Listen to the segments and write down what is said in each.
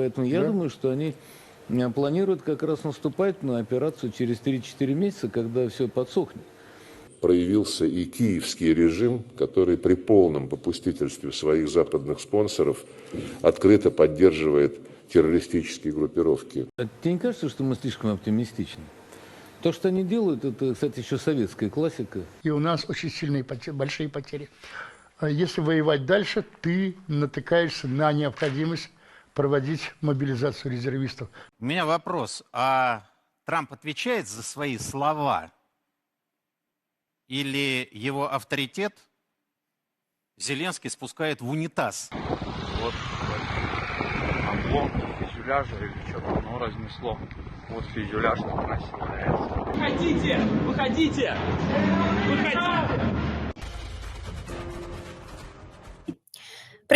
Поэтому я думаю, что они э, планируют как раз наступать на операцию через 3-4 месяца, когда все подсохнет. проявился и киевский режим, который при полном попустительстве своих западных спонсоров открыто поддерживает террористические группировки. А тебе не кажется, что мы слишком оптимистичны? То, что они делают, это, кстати, еще советская классика. И у нас очень сильные потери, большие потери. А Если воевать дальше, ты натыкаешься на необходимость проводить мобилизацию резервистов. У меня вопрос. А Трамп отвечает за свои слова? Или его авторитет Зеленский спускает в унитаз? Вот облом фюзеляжа или что-то, ну, разнесло. Вот фюзеляж нравится. Выходите! Выходите! Выходите!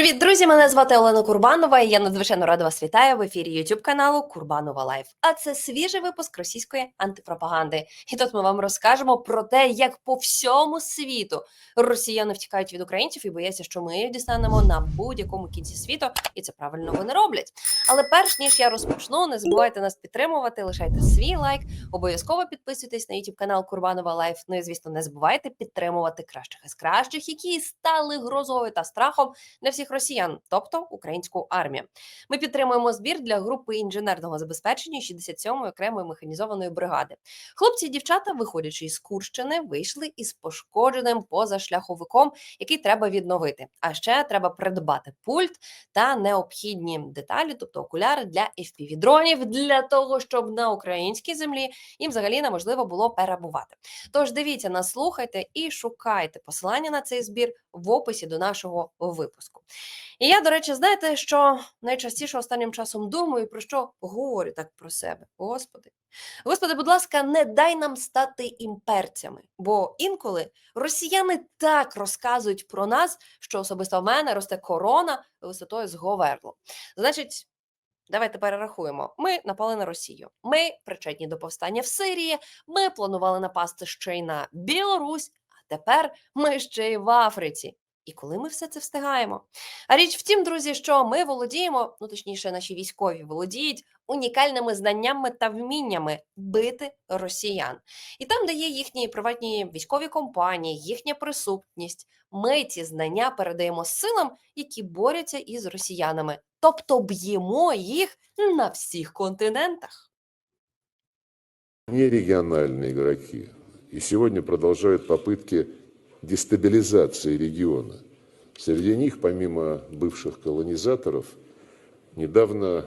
Привіт, друзі! Мене звати Олена Курбанова. і Я надзвичайно рада вас вітаю в ефірі YouTube каналу Курбанова Лайф. А це свіжий випуск російської антипропаганди. І тут ми вам розкажемо про те, як по всьому світу росіяни втікають від українців і бояться, що ми дістанемо на будь-якому кінці світу, і це правильно вони роблять. Але перш ніж я розпочну, не забувайте нас підтримувати, лишайте свій лайк, обов'язково підписуйтесь на YouTube канал Курбанова Лайф. Ну і звісно, не забувайте підтримувати кращих із кращих, які стали грозою та страхом для всіх росіян, тобто українську армію. Ми підтримуємо збір для групи інженерного забезпечення 67-ї окремої механізованої бригади. Хлопці і дівчата, виходячи із Курщини, вийшли із пошкодженим позашляховиком, який треба відновити. А ще треба придбати пульт та необхідні деталі, тобто окуляри для fpv дронів для того, щоб на українській землі їм взагалі неможливо було перебувати. Тож дивіться, нас слухайте і шукайте посилання на цей збір в описі до нашого випуску. І я, до речі, знаєте, що найчастіше останнім часом думаю, про що говорю так про себе. Господи. Господи, будь ласка, не дай нам стати імперцями, бо інколи росіяни так розказують про нас, що особисто в мене росте корона висотою з. Значить, давайте перерахуємо. Ми напали на Росію. Ми причетні до повстання в Сирії. Ми планували напасти ще й на Білорусь, тепер ми ще й в Африці. І коли ми все це встигаємо? А річ в тім, друзі, що ми володіємо, ну точніше, наші військові володіють унікальними знаннями та вміннями бити росіян. І там, де є їхні приватні військові компанії, їхня присутність, ми ці знання передаємо силам, які борються із росіянами, тобто б'ємо їх на всіх континентах. Не региональные игроки. И сегодня продолжают попытки дестабилизации региона. Среди них, помимо бывших колонизаторов, недавно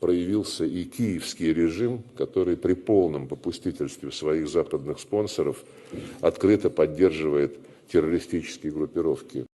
проявился и киевский режим, который при полном попустительстве своих западных спонсоров открыто поддерживает террористические группировки.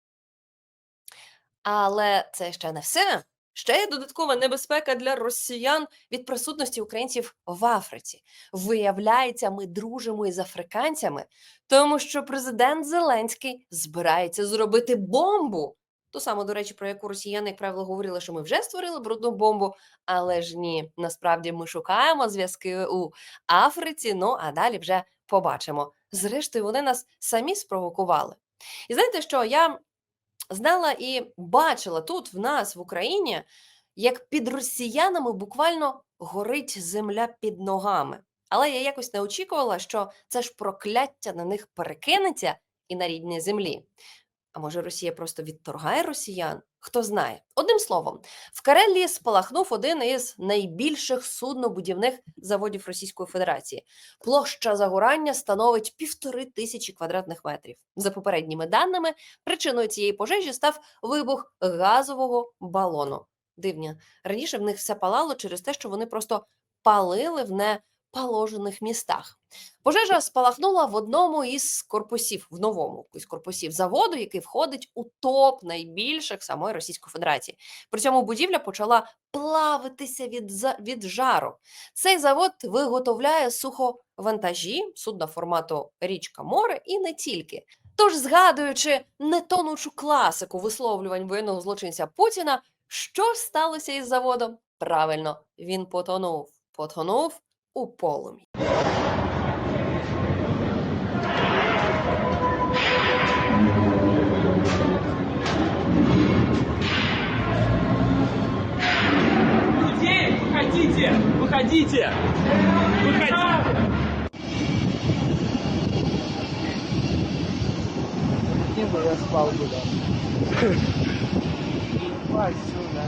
Але це ще не все. Ще є додаткова небезпека для росіян від присутності українців в Африці. Виявляється, ми дружимо із африканцями, тому що президент Зеленський збирається зробити бомбу. Ту саму, до речі, про яку росіяни, як правило, говорили, що ми вже створили брудну бомбу, але ж ні, насправді ми шукаємо зв'язки у Африці. Ну а далі вже побачимо. Зрештою, вони нас самі спровокували. І знаєте що? Я знала і бачила тут в нас в Україні, як під росіянами буквально горить земля під ногами. Але я якось не очікувала, що це ж прокляття на них перекинеться і на рідній землі. А може, Росія просто відторгає росіян? Хто знає? Одним словом, в Карелії спалахнув один із найбільших суднобудівних заводів Російської Федерації. Площа загорання становить півтори тисячі квадратних метрів. За попередніми даними, причиною цієї пожежі став вибух газового балону. Дивня, раніше в них все палало через те, що вони просто палили в неположених містах. Пожежа спалахнула в одному із корпусів, в новому із корпусів заводу, який входить у топ найбільших самої Російської Федерації. При цьому будівля почала плавитися від, від жару. Цей завод виготовляє суховантажі, судна формату річка море і не тільки. Тож, згадуючи нетонучу класику висловлювань воєнного злочинця Путіна, що сталося із заводом? Правильно, він потонув. Потонув у полум'я. Людей, выходите! Выходите! Выходите! Нет, я спал гулял. Пасюна.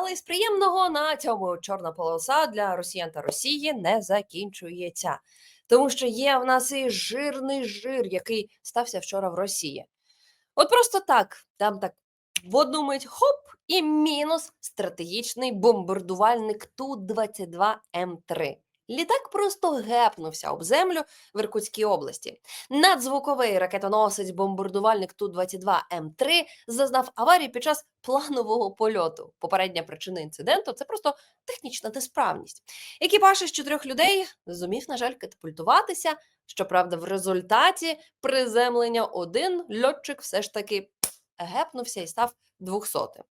Але із приємного на цьому чорна полоса для росіян та Росії не закінчується. Тому що є в нас і жирний жир, який стався вчора в Росії. От просто так, там так в одну мить хоп, і мінус стратегічний бомбардувальник Ту-22М3. Літак просто гепнувся об землю в Іркутській області. Надзвуковий ракетоносець бомбардувальник Ту-22М3 зазнав аварії під час планового польоту. Попередня причина інциденту це просто технічна несправність. Екіпаж із чотирьох людей зумів, на жаль, катапультуватися. Щоправда, в результаті приземлення один льотчик все ж таки гепнувся і став двохсотим.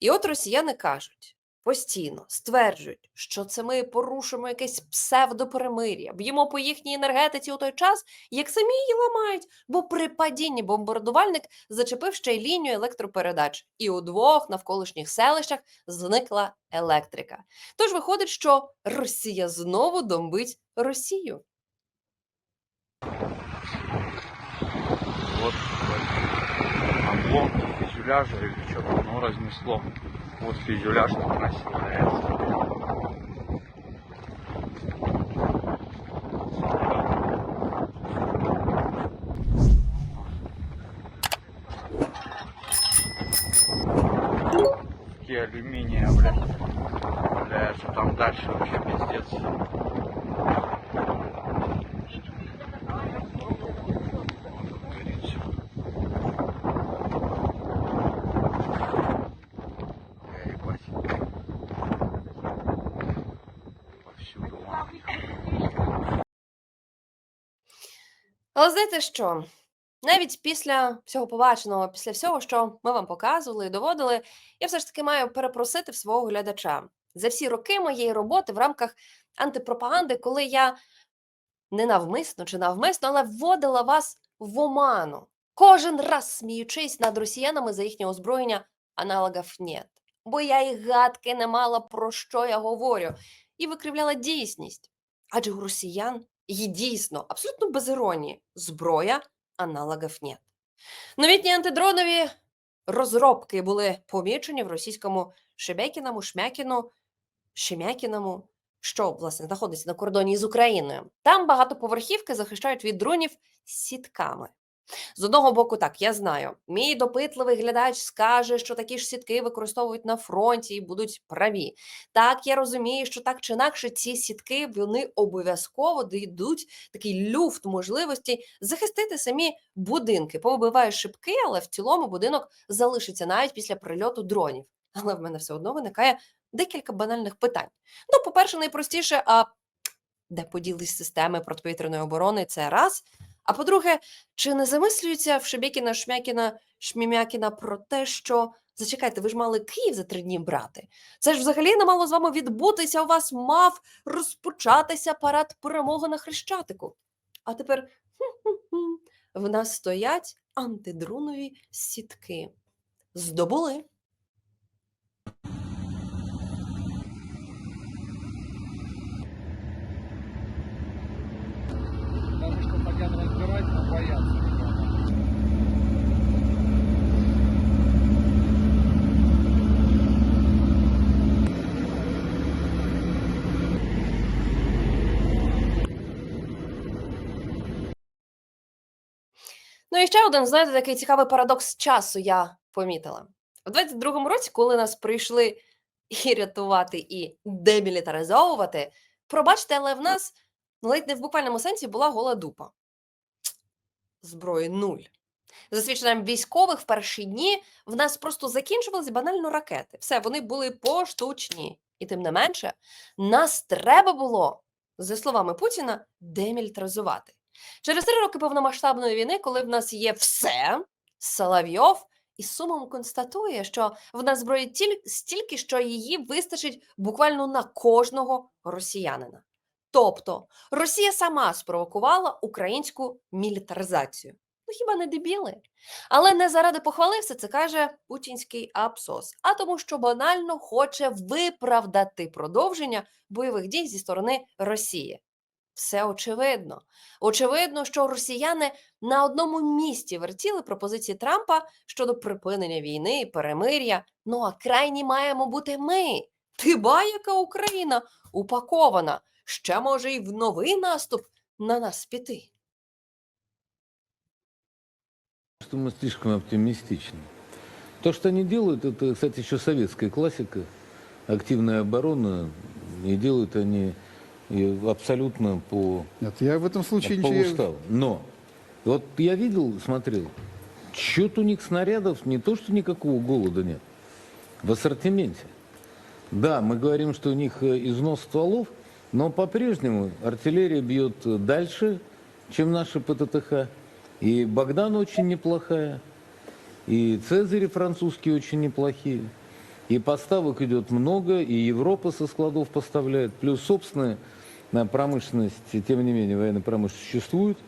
І от росіяни кажуть. Постійно стверджують, що це ми порушимо якесь псевдоперемир'я, б'ємо по їхній енергетиці у той час, як самі її ламають, бо при падінні бомбардувальник зачепив ще й лінію електропередач, і у двох навколишніх селищах зникла електрика. Тож виходить, що Росія знову домбить Росію. Вот обломки фюзеляжа или что-то. Вот фюзеляж так насилуется. Куски алюминия, блядь. Бля, что там дальше вообще пиздец. Але знаєте що? Навіть після всього побаченого, після всього, що ми вам показували і доводили, я все ж таки маю перепросити свого глядача за всі роки моєї роботи в рамках антипропаганди, коли я не навмисно чи навмисно, але вводила вас в оману, кожен раз сміючись над росіянами за їхнє озброєння аналогів нет. Бо я і гадки не мала про що я говорю, і викривляла дійсність. Адже у росіян є дійсно, абсолютно без іронії, зброя аналогів нет. Новітні антидронові розробки були помічені в російському Шебекіному, Шмякіну, Шемякіному, що власне знаходиться на кордоні з Україною. Там багатоповерхівки захищають від дронів сітками. З одного боку, так, я знаю, мій допитливий глядач скаже, що такі ж сітки використовують на фронті і будуть праві. Так, я розумію, що так чи інакше ці сітки вони обов'язково дадуть такий люфт можливості захистити самі будинки. Повибиваєш шибки, але в цілому будинок залишиться навіть після прильоту дронів. Але в мене все одно виникає декілька банальних питань. Ну, по-перше, найпростіше, а де поділись системи протиповітряної оборони, це раз. А по-друге, чи не замислюється в Шебекіна, Шмякіна, Шмімякіна про те, що зачекайте, ви ж мали Київ за три дні брати? Це ж взагалі не мало з вами відбутися. У вас мав розпочатися парад перемоги на Хрещатику. А тепер в нас стоять антидронові сітки. Здобули. Даже что хотят разбирать, но боятся. ребята. Ну і ще один, знаєте, такий цікавий парадокс часу я помітила. У 22-му році, коли нас прийшли і рятувати, і демілітаризовувати, пробачте, але в нас ну, ледь не в буквальному сенсі була гола дупа. Зброї нуль. За свідченням військових в перші дні в нас просто закінчувалися банально ракети. Все, вони були поштучні. І тим не менше, нас треба було, за словами Путіна, демілітаризувати. Через три роки повномасштабної війни, коли в нас є все, Соловйов із сумом констатує, що в нас зброї тіль- стільки, що її вистачить буквально на кожного росіянина. Тобто Росія сама спровокувала українську мілітаризацію. Ну хіба не дебіли? Але не заради похвали все це каже путінський абсос, а тому, що банально хоче виправдати продовження бойових дій зі сторони Росії Все очевидно. Очевидно, що росіяни на одному місці вертіли пропозиції Трампа щодо припинення війни і перемир'я. Ну а крайні маємо бути ми. Ти ба, яка Україна упакована. Ще може й в новий наступ на нас піти. что мы слишком оптимистичны. То, что они делают, это, кстати, еще советская классика, активная оборона, и делают они и абсолютно по, Нет, я в этом случае по ничего... уставу. Но вот я видел, смотрел, счет у них снарядов не то, что никакого голода нет, в ассортименте. Да, мы говорим, что у них э, износ стволов, но по-прежнему артиллерия бьет дальше, чем наши ПТТХ. И Богдан очень неплохая, и Цезари французские очень неплохие. И поставок идет много, и Европа со складов поставляет. Плюс собственная э, промышленность, тем не менее, военная промышленность существует.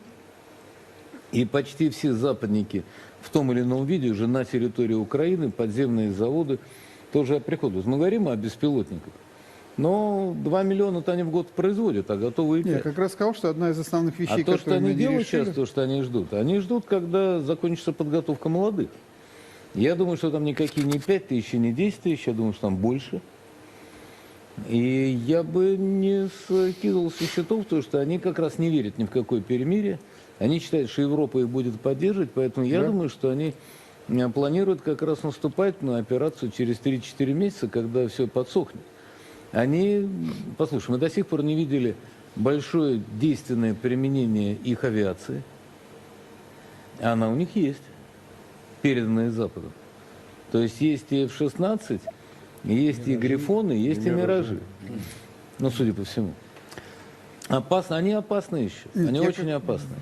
И почти все западники в том или ином виде уже на территории Украины, подземные заводы, тоже приходят. Мы говорим о беспилотниках. Но 2 миллиона-то они в год производят, а готовые Я пять. как раз сказал, что одна из основных А вещей, то, что они не делают решили... сейчас, то, что они ждут, они ждут, когда закончится подготовка молодых. Я думаю, что там никакие не 5 тысяч не 10 тысяч, я думаю, что там больше. И я бы не скидывал со счетов, потому что они как раз не верят ни в какое перемирие. Они считают, что Европа их будет поддерживать, поэтому я Да. думаю, что они э, планируют как раз наступать на операцию через 3-4 месяца, когда все подсохнет. Они, послушай, мы до сих пор не видели большое действенное применение их авиации. Она у них есть, переданная Западом. То есть есть и F-16, есть и Грифоны, есть и Миражи. Ну, судя по всему. Опасно, они опасны еще. Нет, Они я очень как- опасны.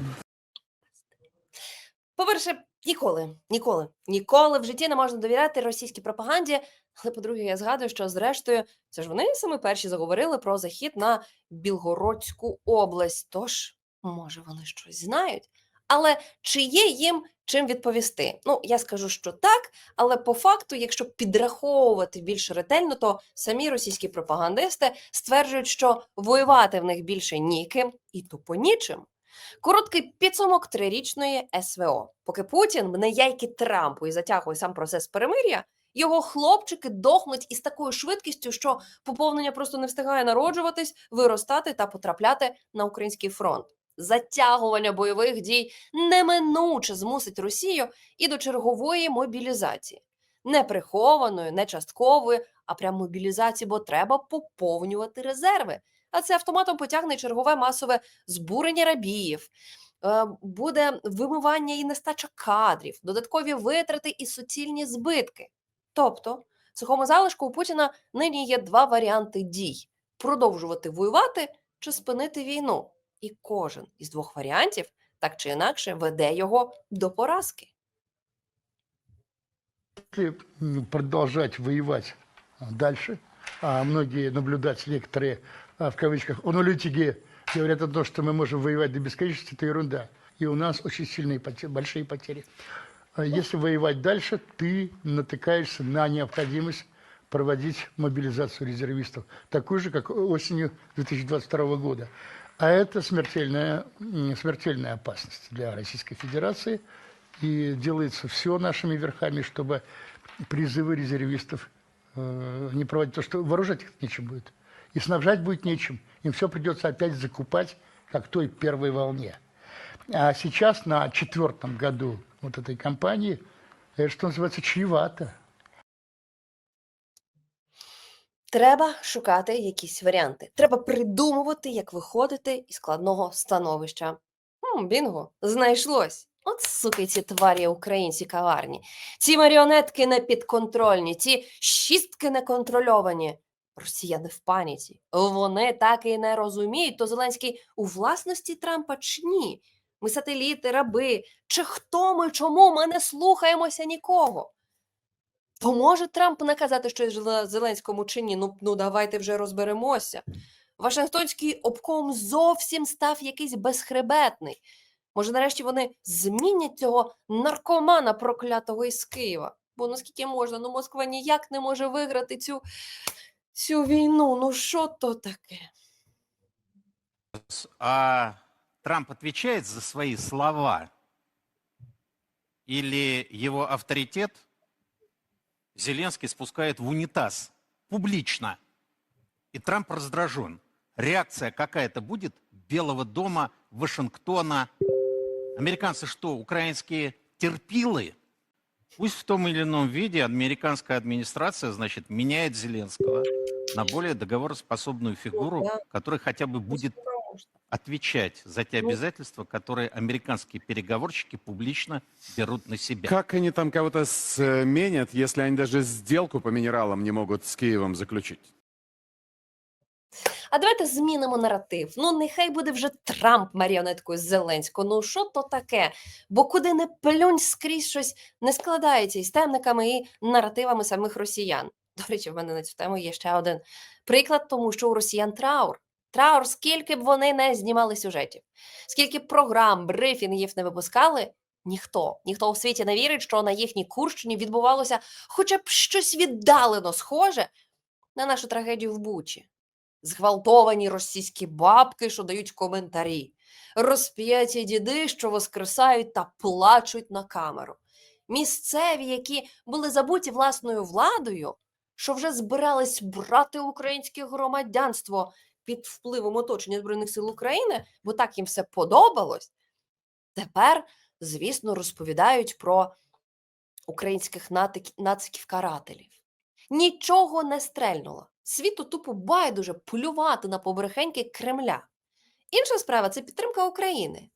По-перше, ніколи, ніколи, ніколи в житті не можна довіряти російській пропаганді. Але по-друге, я згадую, що зрештою це ж вони саме перші заговорили про захід на Білгородську область. Тож, може, вони щось знають. Але чи є їм чим відповісти? Ну, я скажу, що так, але по факту, якщо підраховувати більш ретельно, то самі російські пропагандисти стверджують, що воювати в них більше ніким і тупо нічим. Короткий підсумок трирічної СВО. Поки Путін мне яйки Трампу і затягує сам процес перемир'я, його хлопчики дохнуть із такою швидкістю, що поповнення просто не встигає народжуватись, виростати та потрапляти на український фронт. Затягування бойових дій неминуче змусить Росію і до чергової мобілізації. Не прихованої, не часткової, а прям мобілізації, бо треба поповнювати резерви. А це автоматом потягне чергове масове збурення рабіїв, е, буде вимивання і нестача кадрів, додаткові витрати і суцільні збитки. Тобто, в сухому залишку у Путіна нині є два варіанти дій: продовжувати воювати чи спинити війну І кожен із двох варіантів так чи інакше веде його до поразки. Если м, продолжать воевать а, дальше, а многие наблюдатели, некоторые а, в кавычках аналитики говорят о том, что мы можем воевать до бесконечности, это ерунда. И у нас очень сильные потери, большие потери. А Если воевать дальше, ты натыкаешься на необходимость проводить мобилизацию резервистов, такую же, как осенью 2022 года. А это смертельная, смертельная опасность для Российской Федерации. И делается все нашими верхами, чтобы призывы резервистов э, не проводить. То, что вооружать их нечем будет. И снабжать будет нечем. Им все придется опять закупать, как той первой волне. А сейчас, на четвертом году вот этой кампании, это, что называется, чревато. Треба шукати якісь варіанти. Треба придумувати, як виходити із складного становища. Хм, бінго, знайшлось. От суки, ці тварі українці каварні. Ці маріонетки непідконтрольні, ці шістки неконтрольовані. Росіяни в паніці. Вони так і не розуміють, то Зеленський у власності Трампа чи ні. Ми сателіти, раби. Чи хто ми, чому ми не слухаємося нікого? То може Трамп наказати щось Зеленському чи ні? Ну, ну давайте вже розберемося. Вашингтонський обком зовсім став якийсь безхребетний. Може, нарешті вони змінять цього наркомана проклятого із Києва? Бо наскільки можна, ну Москва ніяк не може виграти цю, цю війну. Ну що то таке? А Трамп отвечает за свои слова? Или его авторитет Зеленский спускает в унитаз публично? И Трамп раздражен. Реакция какая-то будет Белого дома, Вашингтона? Американцы что, украинские терпилы? Пусть в том или ином виде американская администрация, значит, меняет Зеленского на более договороспособную фигуру, которая хотя бы будет. Отвечать за те Ну. обязательства, которые американские переговорщики публично берут на себя. Как они там кого-то сменят, если они даже сделку по минералам не могут с Киевом заключить? А давайте змінимо наратив. Ну, нехай буде вже Трамп маріонеткою Зеленського. Ну що то таке? Бо куди не плюнь скрізь щось не складається із темниками і наративами самих росіян. До речі, в мене на цю тему є ще один приклад, тому що у росіян траур. Траур, скільки б вони не знімали сюжетів, скільки б програм, брифінгів не випускали, ніхто, ніхто у світі не вірить, що на їхній Курщині відбувалося хоча б щось віддалено схоже на нашу трагедію в Бучі зґвалтовані російські бабки, що дають коментарі, розп'яті діди, що воскресають та плачуть на камеру. Місцеві, які були забуті власною владою, що вже збирались брати українське громадянство під впливом оточення Збройних сил України, бо так їм все подобалось. Тепер, звісно, розповідають про українських натик- нациків-карателів. Нічого не стрельнуло. Світу тупо байдуже плювати на побрехеньки Кремля. Інша справа це підтримка України.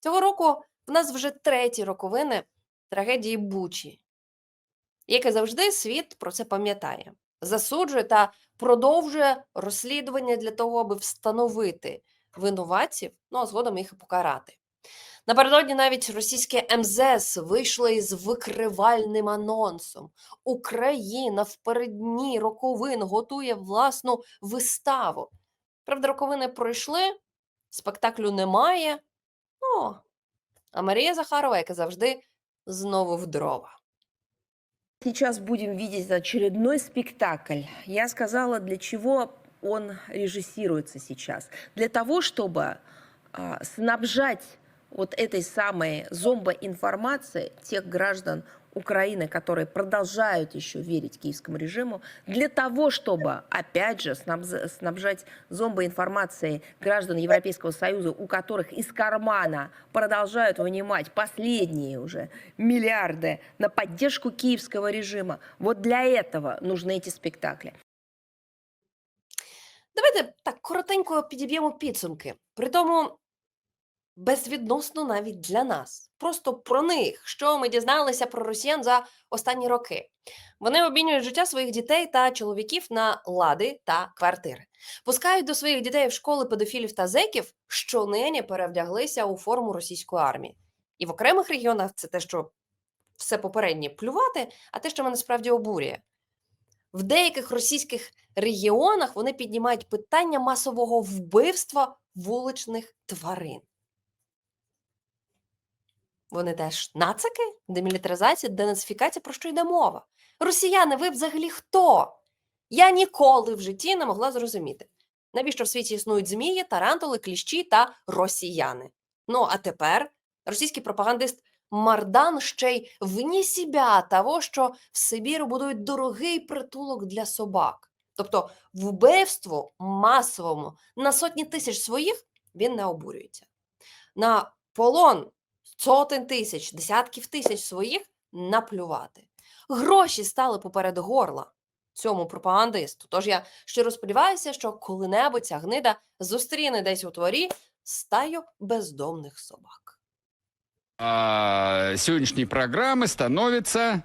Цього року в нас вже треті роковини трагедії Бучі. Як і завжди, світ про це пам'ятає, засуджує та продовжує розслідування для того, аби встановити винуватців, ну а згодом їх і покарати. Напередодні навіть російське МЗС вийшло із викривальним анонсом. Україна в переддні роковин готує власну виставу. Правда, роковини пройшли, спектаклю немає. Ну, а Марія Захарова, як і завжди, знову в дрова. Сейчас будем видеть очередной спектакль. Я сказала, для чего он режиссируется сейчас. Для того, чтобы а, снабжать вот этой самой зомбоинформацией тех граждан Украины, которые продолжают еще верить киевскому режиму, для того, чтобы, опять же, снабз- снабжать зомбоинформацией граждан Европейского Союза, у которых из кармана продолжают вынимать последние уже миллиарды на поддержку киевского режима. Вот для этого нужны эти спектакли. Давайте так коротенько підіб'ємо підсумки. Притому безвідносно навіть для нас. Просто про них, що ми дізналися про росіян за останні роки. Вони обмінюють життя своїх дітей та чоловіків на лади та квартири. Пускають до своїх дітей в школи педофілів та зеків, що нині перевдяглися у форму російської армії. І в окремих регіонах це те, що все попереднє плювати, а те, що мене справді обурює. В деяких російських регіонах вони піднімають питання масового вбивства вуличних тварин. Вони теж нацики, демілітаризація, денацифікація, про що йде мова? Росіяни, ви взагалі хто? Я ніколи в житті не могла зрозуміти, навіщо в світі існують змії, тарантули, кліщі та росіяни. Ну а тепер російський пропагандист Мардан ще й вні себя того, що в Сибіру будують дорогий притулок для собак. Тобто вбивству масовому на сотні тисяч своїх він не обурюється. На полон сотень тисяч, десятків тисяч своїх наплювати. Гроші стали поперед горла цьому пропагандисту. Тож я щиро сподіваюся, що коли-небудь ця гнида зустріне десь у творі стаю бездомних собак. а, сегодняшней программы становятся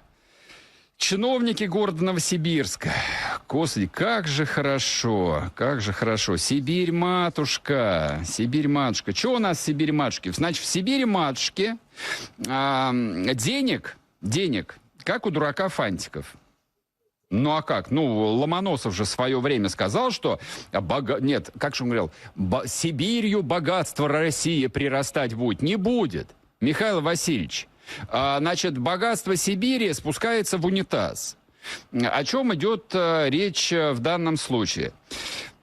чиновники города Новосибирска. Господи, как же хорошо, как же хорошо. Сибирь, матушка, Сибирь, матушка. Что у нас в Сибирь, матушке? Значит, в Сибири, матушке, а, денег, денег, как у дурака фантиков. Ну а как? Ну, Ломоносов же в свое время сказал, что... бога- Нет, как же он говорил? «Бо- Сибирью богатство России прирастать будет. Не будет, Михаил Васильевич. А, значит, богатство Сибири спускается в унитаз. О чем идет э, речь э, в данном случае?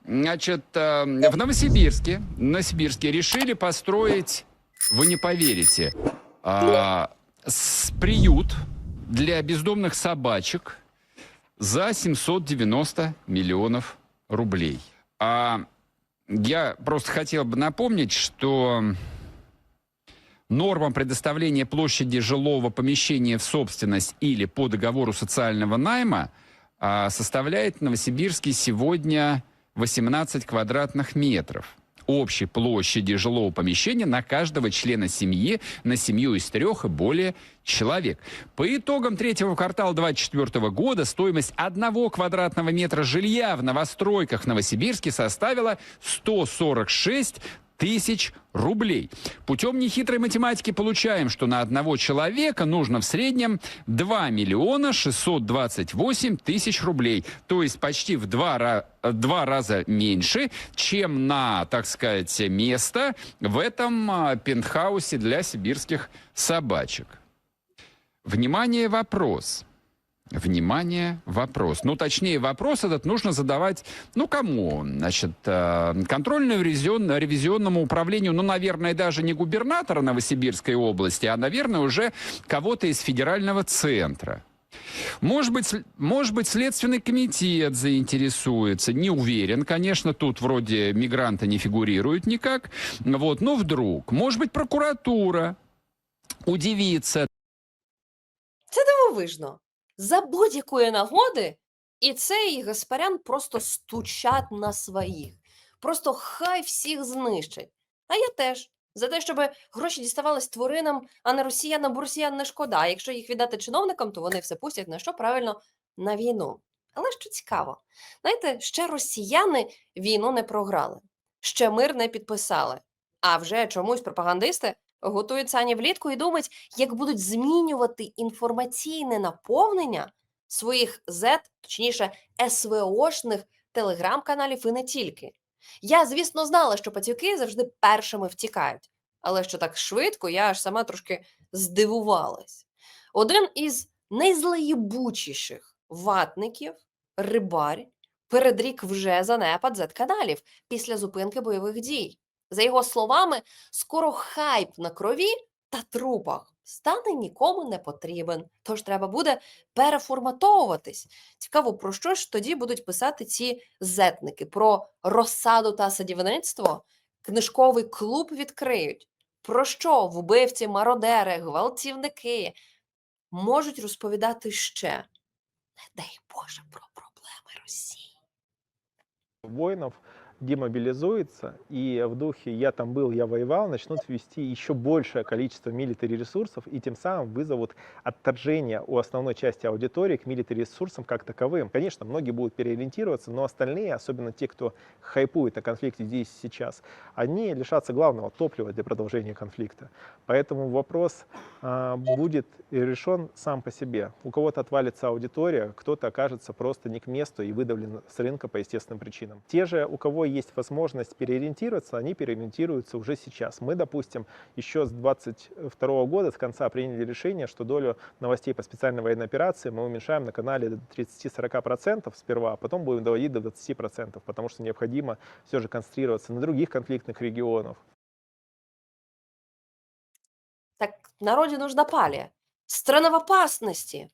Значит, э, в Новосибирске, Новосибирске решили построить, вы не поверите, а, приют для бездомных собачек за 790 миллионов рублей. А я просто хотел бы напомнить, что нормам предоставления площади жилого помещения в собственность или по договору социального найма а, составляет в Новосибирске сегодня 18 квадратных метров общей площади жилого помещения на каждого члена семьи, на семью из трех и более человек. По итогам третьего квартала 2024 года стоимость одного квадратного метра жилья в новостройках в Новосибирске составила 146 тысяч рублей. Путем нехитрой математики получаем, что на одного человека нужно в среднем 2 миллиона 628 тысяч рублей. То есть почти в два, ра- два раза меньше, чем на, так сказать, место в этом а, пентхаусе для сибирских собачек. Внимание, вопрос. Внимание, вопрос. Ну, точнее, вопрос этот нужно задавать, ну, кому? Значит, э, контрольно-ревизионному управлению, ну, наверное, даже не губернатора Новосибирской области, а, наверное, уже кого-то из федерального центра. Может быть, может быть, Следственный комитет заинтересуется. Не уверен, конечно, тут вроде мигранта не фигурирует никак. Вот, но вдруг. Может быть, прокуратура удивится, Це дивовижно. За будь-якої нагоди і цей Гаспарян просто стучать на своїх. Просто хай всіх знищать. А я теж. За те, щоб гроші діставались тваринам, а не росіянам, бо росіян не шкода. А якщо їх віддати чиновникам, то вони все пустять на що правильно на війну. Але що цікаво, знаєте, ще росіяни війну не програли, ще мир не підписали. А вже чомусь пропагандисти готують сані влітку і думають, як будуть змінювати інформаційне наповнення своїх Z, точніше СВОшних телеграм-каналів і не тільки. Я, звісно, знала, що пацюки завжди першими втікають, але що так швидко, я аж сама трошки здивувалась. Один із найзлоєбучіших ватників, рибарь, передрік вже занепад Z-каналів після зупинки бойових дій. За його словами, скоро хайп на крові та трупах стане нікому не потрібен. Тож треба буде переформатовуватись. Цікаво, про що ж тоді будуть писати ці зетники? Про розсаду та садівництво? Книжковий клуб відкриють. Про що вбивці, мародери, гвалтівники можуть розповідати ще? Не дай Боже про проблеми Росії. воинов демобилизуется, и в духе «я там был, я воевал» начнут вести еще большее количество милитари ресурсов, и тем самым вызовут отторжение у основной части аудитории к милитари ресурсам как таковым. Конечно, многие будут переориентироваться, но остальные, особенно те, кто хайпует о конфликте здесь и сейчас, они лишатся главного топлива для продолжения конфликта. Поэтому вопрос а, будет решен сам по себе. У кого-то отвалится аудитория, кто-то окажется просто не к месту и выдавлен с рынка по естественным причинам. Те же, у кого есть возможность переориентироваться, они переориентируются уже сейчас. Мы, допустим, еще с 22 года, с конца приняли решение, что долю новостей по специальной военной операции мы уменьшаем на канале до 30-40% сперва, а потом будем доводить до 20%, потому что необходимо все же концентрироваться на других конфликтных регионах. Так народе нужна палия. Страна в опасности.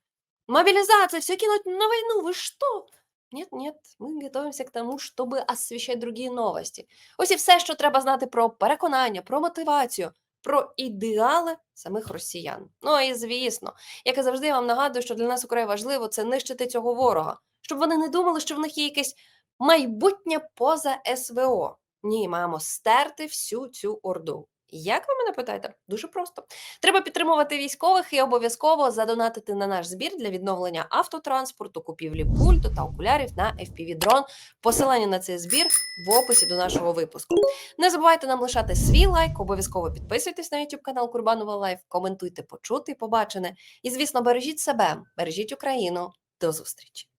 Мобилизация, все кинуть на войну. Вы что? Нет, нет, ми готуємося к тому, щоб освіщати другі новості. Ось і все, що треба знати про переконання, про мотивацію, про ідеали самих росіян. Ну і звісно, як і завжди, я вам нагадую, що для нас украй важливо це нищити цього ворога, щоб вони не думали, що в них є якесь майбутнє поза СВО. Ні, маємо стерти всю цю орду. Як ви мене питаєте? Дуже просто. Треба підтримувати військових і обов'язково задонатити на наш збір для відновлення автотранспорту, купівлі пульту та окулярів на FPV-дрон. Посилання на цей збір в описі до нашого випуску. Не забувайте нам лишати свій лайк, обов'язково підписуйтесь на YouTube канал Курбанова Лайф, коментуйте почути і побачене. І, звісно, бережіть себе, бережіть Україну. До зустрічі!